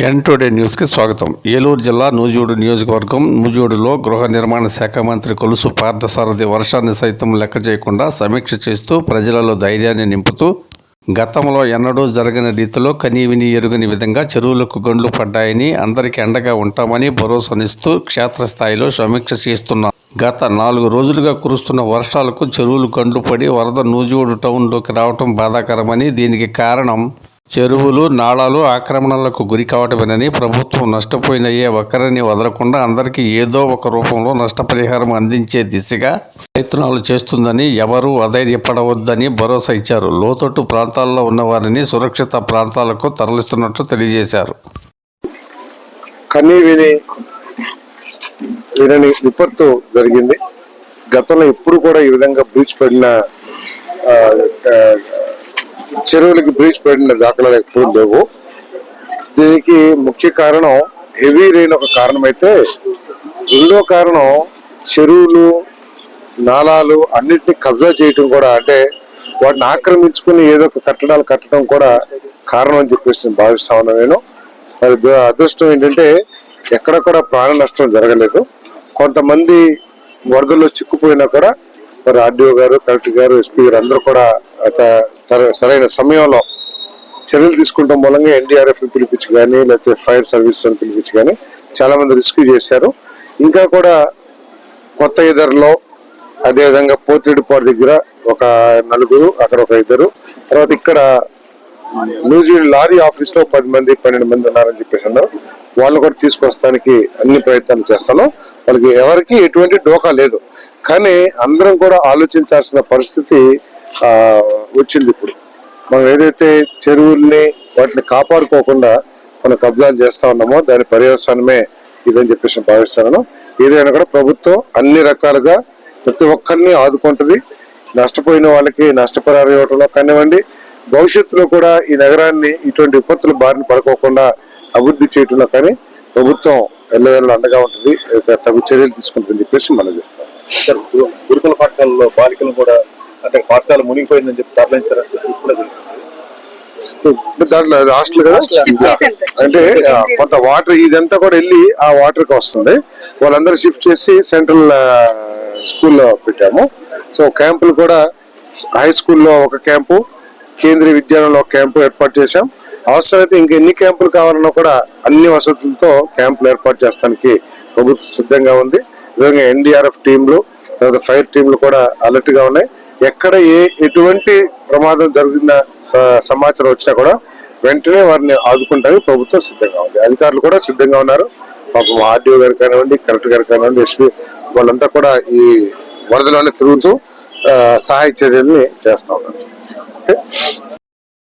ఎన్ today న్యూస్కి స్వాగతం. ఏలూరు జిల్లా నూజివీడు నియోజకవర్గం నూజివీడులో గృహ నిర్మాణ శాఖ మంత్రి కొలుసు పార్థసారథి వర్షాన్ని సైతం లెక్క చేయకుండా సమీక్ష చేస్తూ ప్రజలలో ధైర్యాన్ని నింపుతూ గతంలో ఎన్నడూ జరగని రీతిలో కనీవిని ఎరుగని విధంగా చెరువులకు గండ్లు పడ్డాయని అందరికీ అండగా ఉంటామని భరోసానిస్తూ క్షేత్రస్థాయిలో సమీక్ష చేస్తున్నారు గత నాలుగు రోజులుగా కురుస్తున్న వర్షాలకు చెరువులు గండ్లు పడి వరద నూజివీడు టౌన్లోకి రావటం బాధాకరమని దీనికి కారణం చెరువులు నాళాలు ఆక్రమణలకు గురి కావటమేనని ప్రభుత్వం నష్టపోయిన ఏ ఒక్కరిని వదలకుండా అందరికీ ఏదో ఒక రూపంలో నష్టపరిహారం అందించే దిశగా ప్రయత్నాలు చేస్తుందని ఎవరూ అధైర్యపడవద్దని భరోసా ఇచ్చారు. లోతట్టు ప్రాంతాల్లో ఉన్న వారిని సురక్షిత ప్రాంతాలకు తరలిస్తున్నట్లు తెలియజేశారు. కన్నీ వినని విపత్తు జరిగింది. గతంలో ఎప్పుడు కూడా ఈ విధంగా బ్రీచ్ పడిన చెరువులకి బ్రీచ్ పడిన దాఖలాలు ఎప్పుడు లేవు. దీనికి ముఖ్య కారణం హెవీ రెయిన్ ఒక కారణం అయితే రెండో కారణం చెరువులు నాలాలు అన్నిటిని కబ్జా చేయటం కూడా అంటే వాటిని ఆక్రమించుకుని ఏదో ఒక కట్టడాలు కట్టడం కూడా కారణం అని చెప్పేసి నేను భావిస్తా నేను. మరి అదృష్టం ఏంటంటే ఎక్కడ కూడా ప్రాణ నష్టం జరగలేదు. కొంతమంది వరదల్లో చిక్కుపోయినా కూడా మరి ఆర్డీఓ గారు కలెక్టర్ గారు ఎస్పీ గారు అందరూ కూడా అత- సరైన సమయంలో చర్యలు తీసుకుంటాం మూలంగా ఎన్డీఆర్ఎఫ్ పిలిపించి కానీ లేకపోతే ఫైర్ సర్వీస్ అని పిలిపించి కానీ చాలామంది రెస్క్యూ చేశారు. ఇంకా కూడా కొత్త ఇద్దరులో అదేవిధంగా పోతిరెడ్డిపాడు దగ్గర ఒక నలుగురు అక్కడ ఒక ఇద్దరు. తర్వాత ఇక్కడ న్యూజిలాండ్ లారీ ఆఫీస్లో పది మంది పన్నెండు మంది ఉన్నారని చెప్పేసి అన్నారు. వాళ్ళు కూడా తీసుకొస్తానికి అన్ని ప్రయత్నాలు చేస్తాను. వాళ్ళకి ఎవరికి ఎటువంటి డోకా లేదు. కానీ అందరం కూడా ఆలోచించాల్సిన పరిస్థితి వచ్చింది ఇప్పుడు. మనం ఏదైతే చెరువుల్ని వాటిని కాపాడుకోకుండా మనం కబ్జాలు చేస్తా ఉన్నామో దాని పర్యవసానమే ఇదని చెప్పేసి నేను భావిస్తున్నాను. ఏదైనా కూడా ప్రభుత్వం అన్ని రకాలుగా ప్రతి ఒక్కరిని ఆదుకుంటుంది. నష్టపోయిన వాళ్ళకి నష్టపరిహారం ఇవ్వడంలో కానివ్వండి భవిష్యత్తులో కూడా ఈ నగరాన్ని ఇటువంటి విపత్తుల బారిన పడుకోకుండా అభివృద్ధి చేయడంలో కానీ ప్రభుత్వం ఎల్లవేళ్ళు అండగా ఉంటుంది. తగు చర్యలు తీసుకుంటుందని చెప్పేసి మనం చేస్తాం. గురుకుల పాఠశాలలో బాలికలు కూడా అంటే పాఠశాల మునిగిపోయిందని చెప్పి తరలించారు దాంట్లో హాస్టల్ కదా? అంటే కొంత వాటర్ ఇదంతా కూడా వెళ్ళి ఆ వాటర్కి వస్తుంది. వాళ్ళందరూ షిఫ్ట్ చేసి సెంట్రల్ స్కూల్లో పెట్టాము. సో క్యాంపులు కూడా హై స్కూల్లో ఒక క్యాంపు కేంద్రీయ విద్యాలయంలో ఒక క్యాంపు ఏర్పాటు చేశాం. అవసరమైతే ఇంకా ఎన్ని క్యాంపులు కావాలన్నా కూడా అన్ని వసతులతో క్యాంపులు ఏర్పాటు చేస్తానికి ప్రభుత్వం సిద్ధంగా ఉంది. విధంగా ఎన్డీఆర్ఎఫ్ టీంలు తర్వాత ఫైర్ టీంలు కూడా అలర్ట్గా ఉన్నాయి. ఎక్కడ ఏ ఎటువంటి ప్రమాదం జరిగిన స- సమాచారం వచ్చినా కూడా వెంటనే వారిని ఆదుకుంటానికి ప్రభుత్వం సిద్ధంగా ఉంది. అధికారులు కూడా సిద్ధంగా ఉన్నారు. పాపం ఆర్డీఓ గారు కానివ్వండి కలెక్టర్ గారు కానివ్వండి ఎస్పీ వాళ్ళంతా కూడా ఈ వరదలోనే తిరుగుతూ సహాయ చర్యల్ని చేస్తా ఉన్నారు. ఓకే?